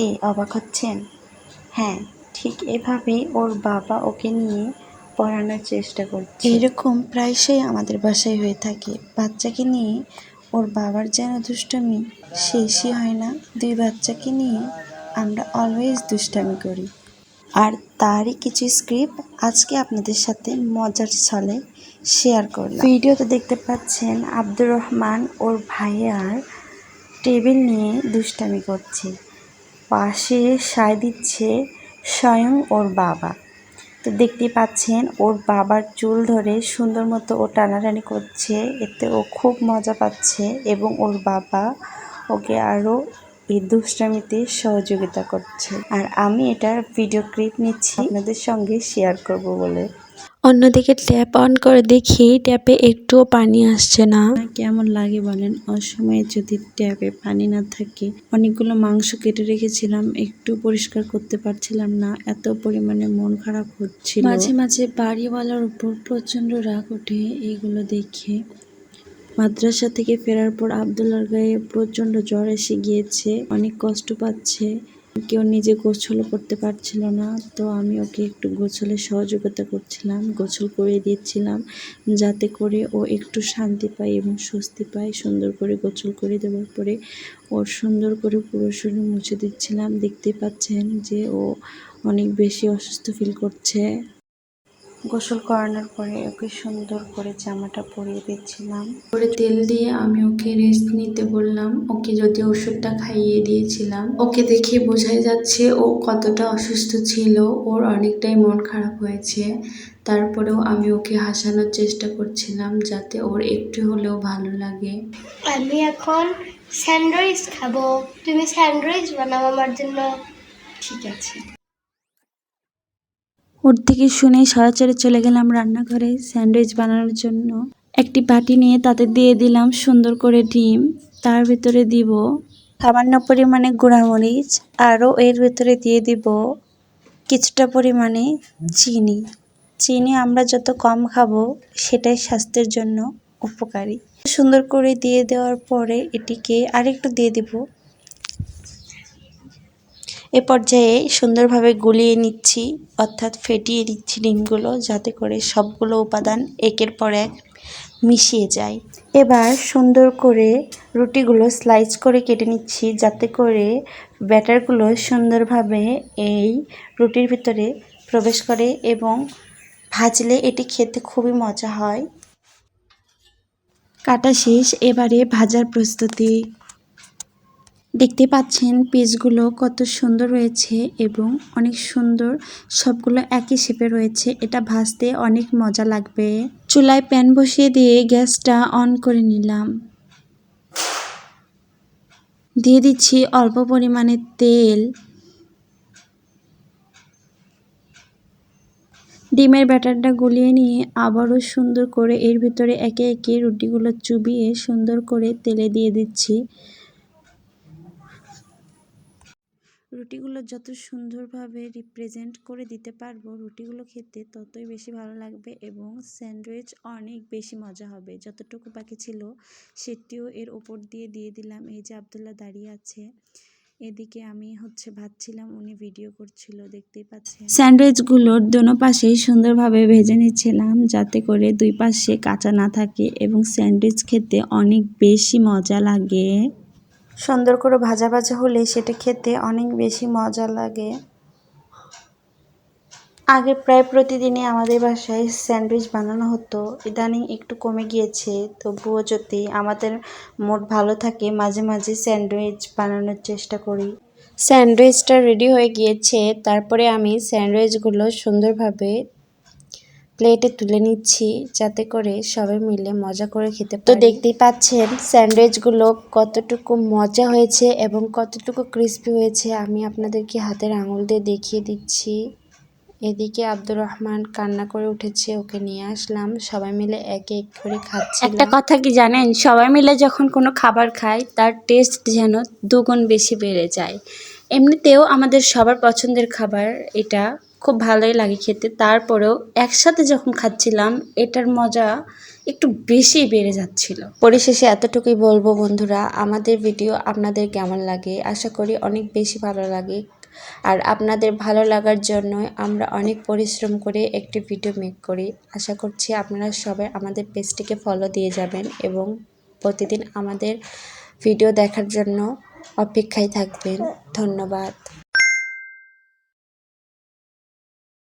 কি অবাক হচ্ছেন? হ্যাঁ ঠিক এভাবেই ওর বাবা ওকে নিয়ে পড়ানোর চেষ্টা করছে। এরকম প্রায়শই আমাদের বাসায় হয়ে থাকে। বাচ্চাকে নিয়ে ওর বাবার যেন দুষ্টমি শেষই হয় না। দুই বাচ্চাকে নিয়ে আমরা অলওয়েজ দুষ্টামি করি। আর তারই কিছু স্ক্রিপ্ট আজকে আপনাদের সাথে মজার ছলে শেয়ার করলাম। ভিডিওতে দেখতে পাচ্ছেন আব্দুর রহমান ওর ভাইয়ার টেবিল নিয়ে দুষ্টামি করছে। পাশে সায় দিচ্ছে স্বয়ং ওর বাবা। তো দেখতে পাচ্ছেন, ওর বাবার চুল ধরে সুন্দর মতো ও টানাটানি করছে, এতে ও খুব মজা পাচ্ছে এবং ওর বাবা ওকে আরও এই দুষ্টামিতে সহযোগিতা করছে। আর আমি এটার ভিডিও ক্লিপ নিচ্ছি আপনাদের সঙ্গে শেয়ার করব বলে। অন্যদিকে ট্যাপ অন করে দেখি ট্যাপে একটুও পানি আসছে না। কেমন লাগে বলেন? অসময়ে যদি ট্যাপে পানি না থাকে অনেকগুলো মাংস কেটে রেখেছিলাম একটু পরিষ্কার করতে পারছিলাম না এত পরিমাণে মন খারাপ হচ্ছিল। মাঝে মাঝে বাড়িওয়ালার উপর প্রচণ্ড রাগ ওঠে এগুলো দেখে। মাদ্রাসা থেকে ফেরার পর আবদুল্লার গায়ে প্রচণ্ড জ্বর এসে গিয়েছে। অনেক কষ্ট পাচ্ছে। কেউ নিজে গোসলও করতে পারছিল না, তো আমি ওকে একটু গোসলে সহযোগিতা করছিলাম, গোসল করে দিচ্ছিলাম যাতে করে ও একটু শান্তি পায় এবং স্বস্তি পায়। সুন্দর করে গোসল করে দেওয়ার পরে ওর সুন্দর করে পুরো শরীর মুছে দিচ্ছিলাম। দেখতে পাচ্ছেন যে ও অনেক বেশি অসুস্থ ফিল করছে। গোসল করানোর পরে ওকে সুন্দর করে জামাটা পরিয়ে দিচ্ছিলাম। পরে তেল দিয়ে আমি ওকে রেস্ট নিতে বললাম। ওকে যদি ওষুধটা খাইয়ে দিয়েছিলাম। ওকে দেখে বোঝাই যাচ্ছে ও কতটা অসুস্থ ছিল। ওর অনেকটাই মন খারাপ হয়েছে। তারপরেও আমি ওকে হাসানোর চেষ্টা করছিলাম যাতে ওর একটু হলেও ভালো লাগে। আমি এখন স্যান্ডউইচ খাব। তুমি স্যান্ডউইচ বানাও আমার জন্য। ঠিক আছে। ওর থেকে শুনে সরাসরি চলে গেলাম রান্নাঘরে স্যান্ডউইচ বানানোর জন্য। একটি বাটি নিয়ে তাতে দিয়ে দিলাম সুন্দর করে ডিম। তার ভিতরে দিব সামান্য পরিমাণে গুঁড়ামরিচ, আরও এর ভিতরে দিয়ে দিব কিছুটা পরিমাণে চিনি। চিনি আমরা যত কম খাব সেটাই স্বাস্থ্যের জন্য উপকারী। সুন্দর করে দিয়ে দেওয়ার পরে এটিকে আরেকটু দিয়ে দিব এ পর্যায়ে সুন্দরভাবে গুলিয়ে নিচ্ছি, অর্থাৎ ফেটিয়ে নিচ্ছি ডিমগুলো যাতে করে সবগুলো উপাদান একের পর এক মিশিয়ে যায়। এবার সুন্দর করে রুটিগুলো স্লাইস করে কেটে নিচ্ছি যাতে করে ব্যাটারগুলো সুন্দরভাবে এই রুটির ভিতরে প্রবেশ করে এবং ভাজলে এটি খেতে খুবই মজা হয়। কাটা শেষ, এবারে ভাজার প্রস্তুতি। দেখতে পাচ্ছেন পিসগুলো কত সুন্দর রয়েছে এবং অনেক সুন্দর সবগুলো একই শেপে রয়েছে। এটা ভাজতে অনেক মজা লাগবে। চুলায় প্যান বসিয়ে দিয়ে গ্যাসটা অন করে নিলাম। দিয়ে দিচ্ছি অল্প পরিমাণে তেল। ডিমের ব্যাটারটা গুলিয়ে নিয়ে আবারও সুন্দর করে এর ভিতরে একে একে রুটিগুলো চুবিয়ে সুন্দর করে তেলে দিয়ে দিচ্ছি। রুটিগুলো যত সুন্দরভাবে রিপ্রেজেন্ট করে দিতে পারব, রুটিগুলো খেতে ততই বেশি ভালো লাগবে এবং স্যান্ডউইচ অনেক বেশি মজা হবে। যতটুকু বাকি ছিল সেটিও এর ওপর দিয়ে দিয়ে দিলাম। এই যে আবদুল্লাহ দাঁড়িয়ে আছে, এদিকে আমি হচ্ছে ভাবছিলাম উনি ভিডিও করছিল, দেখতেই পাচ্ছেন। স্যান্ডউইচগুলোর দোনো পাশেই সুন্দরভাবে ভেজে নিচ্ছিলাম যাতে করে দুই পাশে কাঁচা না থাকে এবং স্যান্ডউইচ খেতে অনেক বেশি মজা লাগে। সুন্দর করে ভাজা ভাজা হলে সেটা খেতে অনেক বেশি মজা লাগে। আগে প্রায় প্রতিদিনই আমাদের বাসায় স্যান্ডউইচ বানানো হতো। ইদানিং একটু কমে গিয়েছে। তবুও যদি আমাদের মোট ভালো থাকে, মাঝে মাঝে স্যান্ডউইচ বানানোর চেষ্টা করি। স্যান্ডউইচটা রেডি হয়ে গিয়েছে। তারপরে আমি স্যান্ডউইচগুলো সুন্দরভাবে প্লেটে তুলে নিচ্ছি যাতে করে সবাই মিলে মজা করে খেতে তো দেখতেই পাচ্ছেন স্যান্ডউইচগুলো কতটুকু মজা হয়েছে এবং কতটুকু ক্রিস্পি হয়েছে। আমি আপনাদেরকে হাতের আঙুল দিয়ে দেখিয়ে দিচ্ছি। এদিকে আব্দুর রহমান কান্না করে উঠেছে ওকে নিয়ে আসলাম। সবাই মিলে একে এক করে খাচ্ছি একটা কথা কি জানেন? সবাই মিলে যখন কোনো খাবার খায় তার টেস্ট যেন দুগুণ বেশি বেড়ে যায়। এমনিতেও আমাদের সবার পছন্দের খাবার এটা খুব ভালোই লাগে খেতে। তারপরেও একসাথে যখন খাচ্ছিলাম, এটার মজা একটু বেশি বেড়ে যাচ্ছিল। পরিশেষে এতটুকুই বলব বন্ধুরা, আমাদের ভিডিও আপনাদের কেমন লাগে? আশা করি অনেক বেশি ভালো লাগে। আর আপনাদের ভালো লাগার জন্য আমরা অনেক পরিশ্রম করে একটি ভিডিও মেক করি। আশা করছি আপনারা সবাই আমাদের পেজটিকে ফলো দিয়ে যাবেন এবং প্রতিদিন আমাদের ভিডিও দেখার জন্য অপেক্ষায় থাকবেন। ধন্যবাদ।